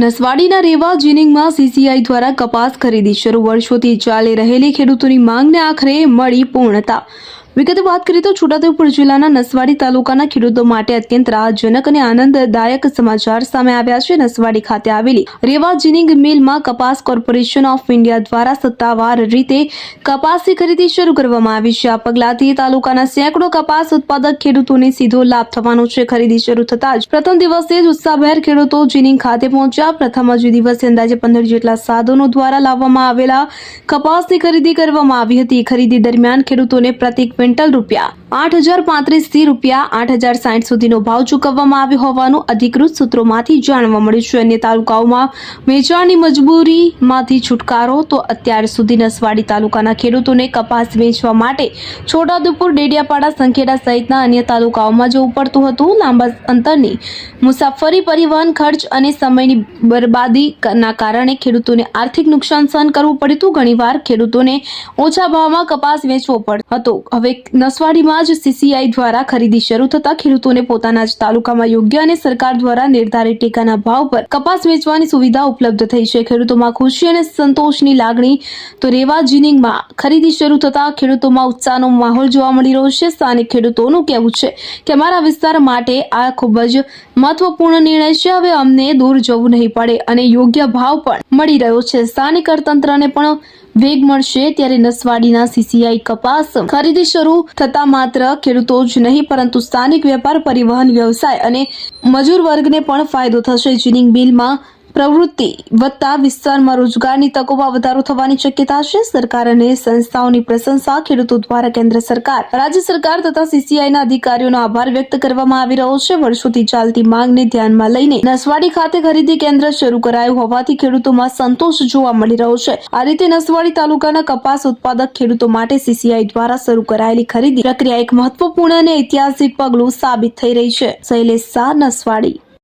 નસવાડીના રેવા જીનિંગમાં CCI દ્વારા કપાસ ખરીદી શરૂ. વર્ષોથી ચાલી રહેલી ખેડૂતોની માંગને આખરે મળી પૂર્ણતા. વિગતે વાત કરીએ તો છોટાઉદેપુર જિલ્લાના નસવાડી તાલુકાના ખેડૂતો માટે અત્યંત રાહતજનક અને આનંદદાયક સમાચાર સામે આવ્યા છે. નસવાડી ખાતે આવેલી રેવા જીનિંગ મિલમાં કપાસ કોર્પોરેશન ઓફ ઇન્ડિયા દ્વારા સત્તાવાર રીતે કપાસની ખરીદી શરૂ કરવામાં આવી છે. આ પગલાથી તાલુકાના સેંકડો કપાસ ઉત્પાદક ખેડૂતોને સીધો લાભ થવાનો છે. ખરીદી શરૂ થતાં જ પ્રથમ દિવસે જ ઉત્સાહભેર ખેડૂતો જીનિંગ ખાતે પહોંચ્યા. પ્રથમ જ દિવસે અંદાજે પંદર જેટલા સાધનો દ્વારા લાવવામાં આવેલા કપાસની ખરીદી કરવામાં આવી હતી. ખરીદી દરમિયાન ખેડૂતોને પ્રતિ ક્વિન્ટલ રૂપિયા. આઠ હજાર પાંત્રીસથી રૂપિયા આઠ હજાર સાઠ સુધીનો ભાવ ચૂકવવામાં આવ્યો હોવાનું અધિકૃત સૂત્રોમાંથી જાણવા મળ્યું છે. અન્ય તાલુકાઓમાં વેચાણની મજબૂરીમાંથી છુટકારો, તો અત્યાર સુધી નસવાડી તાલુકાના ખેડૂતોને કપાસ વેચવા માટે છોટાઉદેપુર, ડેડિયાપાડા, સંખેડા સહિતના અન્ય તાલુકાઓમાં જવું પડતું હતું. લાંબા અંતરની મુસાફરી, પરિવહન ખર્ચ અને સમયની બરબાદીના કારણે ખેડૂતોને આર્થિક નુકસાન સહન કરવું પડ્યું હતું. ઘણીવાર ખેડૂતોને ઓછા ભાવમાં કપાસ વેચવો પડતો હતો. હવે નસવાડીમાં જ સીસીઆઈ દ્વારા ખરીદી શરૂ થતા ખેડૂતોને પોતાના જ તાલુકામાં યોગ્ય અને સરકાર દ્વારા નિર્ધારિત ટેકાના ભાવ પર કપાસ વેચવાની સુવિધા ઉપલબ્ધ થઈ છે. ખેડૂતોમાં ખુશી અને સંતોષની લાગણી તો રેવા જીનિંગમાં ખરીદી શરૂ થતા ખેડૂતોમાં ઉત્સાહનો માહોલ જોવા મળી રહ્યો છે. સ્થાનિક ખેડૂતોનું કહેવું છે કે અમારા વિસ્તાર માટે આ ખૂબ જ મહત્વપૂર્ણ નિર્ણય છે. હવે અમને દૂર જવું નહીં પડે અને યોગ્ય ભાવ પણ મળી રહ્યો છે. સ્થાનિક અર્થતંત્રને પણ વેગ મળશે ત્યારે નસવાડીના સીસીઆઈ કપાસ ખરીદી શરૂ થતા માત્ર ખેડૂતો જ નહીં, પરંતુ સ્થાનિક વેપાર, પરિવહન, વ્યવસાય અને મજૂર વર્ગને પણ ફાયદો થશે. જીનિંગ બિલમાં પ્રવૃત્તિ વધતા વિસ્તારમાં રોજગારની તકોમાં વધારો થવાની શક્યતા છે. સરકાર અને સંસ્થાઓની પ્રશંસા ખેડૂતો દ્વારા કેન્દ્ર સરકાર, રાજ્ય સરકાર તથા સીસીઆઈના અધિકારીઓનો આભાર વ્યક્ત કરવામાં આવી રહ્યો છે. વર્ષોથી ચાલતી માંગને ધ્યાનમાં લઈને નસવાડી ખાતે ખરીદી કેન્દ્ર શરૂ કરાયું હોવાથી ખેડૂતોમાં સંતોષ જોવા મળી રહ્યો છે. આ રીતે નસવાડી તાલુકાના કપાસ ઉત્પાદક ખેડૂતો માટે સીસીઆઈ દ્વારા શરૂ કરાયેલી ખરીદી પ્રક્રિયા એક મહત્વપૂર્ણ અને ઐતિહાસિક પગલું સાબિત થઈ રહી છે. શૈલેષ શાહ, નસવાડી.